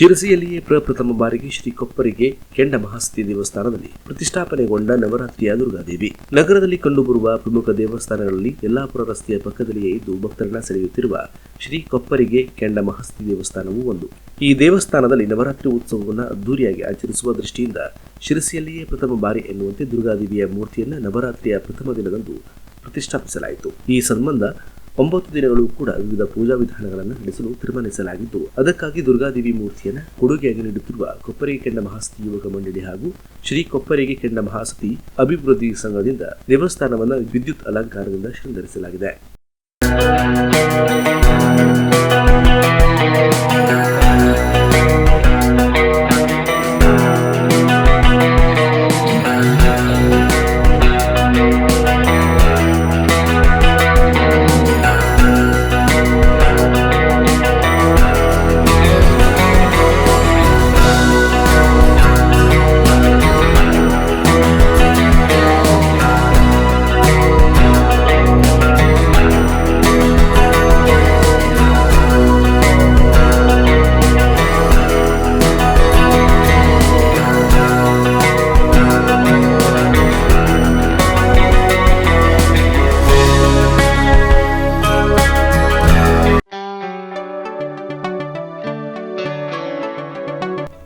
ಶಿರಸಿಯಲ್ಲಿಯೇ ಪ್ರಪ್ರಥಮ ಬಾರಿಗೆ ಶ್ರೀ ಕೊಪ್ಪರಿಗೆ ಕೆಂಡ ಮಹಾಸ್ತಿ ದೇವಸ್ಥಾನದಲ್ಲಿ ಪ್ರತಿಷ್ಠಾಪನೆಗೊಂಡ ನವರಾತ್ರಿಯ ದುರ್ಗಾದೇವಿ. ನಗರದಲ್ಲಿ ಕಂಡುಬರುವ ಪ್ರಮುಖ ದೇವಸ್ಥಾನಗಳಲ್ಲಿ ಯಲ್ಲಾಪುರ ರಸ್ತೆಯ ಪಕ್ಕದಲ್ಲಿಯೇ ಇದ್ದು ಭಕ್ತರನ್ನ ಸೆಳೆಯುತ್ತಿರುವ ಶ್ರೀ ಕೊಪ್ಪರಿಗೆ ಕೆಂಡ ಮಹಾಸ್ತಿ ದೇವಸ್ಥಾನವೂ ಒಂದು. ಈ ದೇವಸ್ಥಾನದಲ್ಲಿ ನವರಾತ್ರಿ ಉತ್ಸವವನ್ನು ಅದ್ದೂರಿಯಾಗಿ ಆಚರಿಸುವ ದೃಷ್ಟಿಯಿಂದ ಶಿರಸಿಯಲ್ಲಿಯೇ ಪ್ರಥಮ ಬಾರಿ ಎನ್ನುವಂತೆ ದುರ್ಗಾದೇವಿಯ ಮೂರ್ತಿಯನ್ನು ನವರಾತ್ರಿಯ ಪ್ರಥಮ ದಿನದಂದು ಪ್ರತಿಷ್ಠಾಪಿಸಲಾಯಿತು. ಈ ಸಂಬಂಧ ಒಂಬತ್ತು ದಿನಗಳು ಕೂಡ ವಿವಿಧ ಪೂಜಾ ವಿಧಾನಗಳನ್ನು ನಡೆಸಲು ತೀರ್ಮಾನಿಸಲಾಗಿದ್ದು, ಅದಕ್ಕಾಗಿ ದುರ್ಗಾದೇವಿ ಮೂರ್ತಿಯನ್ನು ಕೊಡುಗೆಯಾಗಿ ನೀಡುತ್ತಿರುವ ಕೊಪ್ಪರಿಗೆ ಕೆಂಡ ಮಹಾಸತಿ ಯುವಕ ಮಂಡಳಿ ಹಾಗೂ ಶ್ರೀ ಕೊಪ್ಪರಿಗೆ ಕೆಂಡ ಮಹಾಸತಿ ಅಭಿವೃದ್ಧಿ ಸಂಘದಿಂದ ದೇವಸ್ಥಾನವನ್ನು ವಿದ್ಯುತ್ ಅಲಂಕಾರದಿಂದ ಶೃಂಗರಿಸಲಾಗಿದೆ.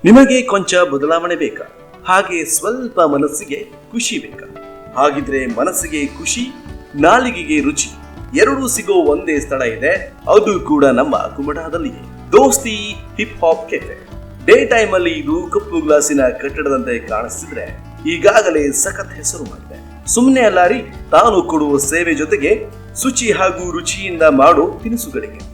ನಿಮಗೆ ಕೊಂಚ ಬದಲಾವಣೆ ಬೇಕಾ? ಹಾಗೆ ಸ್ವಲ್ಪ ಮನಸ್ಸಿಗೆ ಖುಷಿ ಬೇಕಾ? ಹಾಗಿದ್ರೆ ಮನಸ್ಸಿಗೆ ಖುಷಿ, ನಾಲಿಗೆಗೆ ರುಚಿ, ಎರಡೂ ಸಿಗೋ ಒಂದೇ ಸ್ಥಳ ಇದೆ. ಅದು ಕೂಡ ನಮ್ಮ ಕುಮಟಾದಲ್ಲಿಯೇ. Dosti Hip Hop Cafe day time ಅಲ್ಲಿ ಇದು ಕಪ್ಪು ಗ್ಲಾಸಿನ ಕಟ್ಟಡದಂತೆ ಕಾಣಿಸ್ತಿದ್ರೆ ಈಗಾಗಲೇ ಸಖತ್ ಹೆಸರು ಮಾಡಿದೆ. ಸುಮ್ಮನೆ ಅಲ್ಲಾರಿ, ತಾನು ಕೊಡುವ ಸೇವೆ ಜೊತೆಗೆ ಶುಚಿ ಹಾಗೂ ರುಚಿಯಿಂದ ಮಾಡೋ ತಿನಿಸುಗಳಿಗೆ.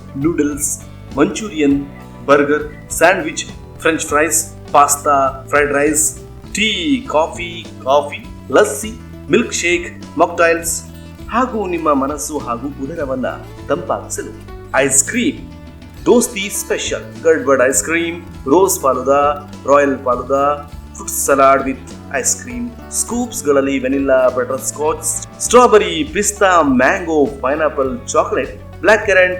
noodles Manchurian burger sandwich French fries pasta fried rice tea coffee coffee lassi milkshake mocktails ಹಾಗೂ ನಿಮ್ಮ ಮನಸ್ಸು ಹಾಗೂ ಉದರವನ್ನ ತಂಪಾಗಿಸಲು ಐಸ್ ಕ್ರೀಮ್ ದೋಸ್ತಿ special gadbad ice cream rose falooda royal falooda fruit salad with ice cream ಸ್ಕೂಪ್ಸ್ಗಳಲ್ಲಿ vanilla butterscotch strawberry pista mango pineapple chocolate blackcurrant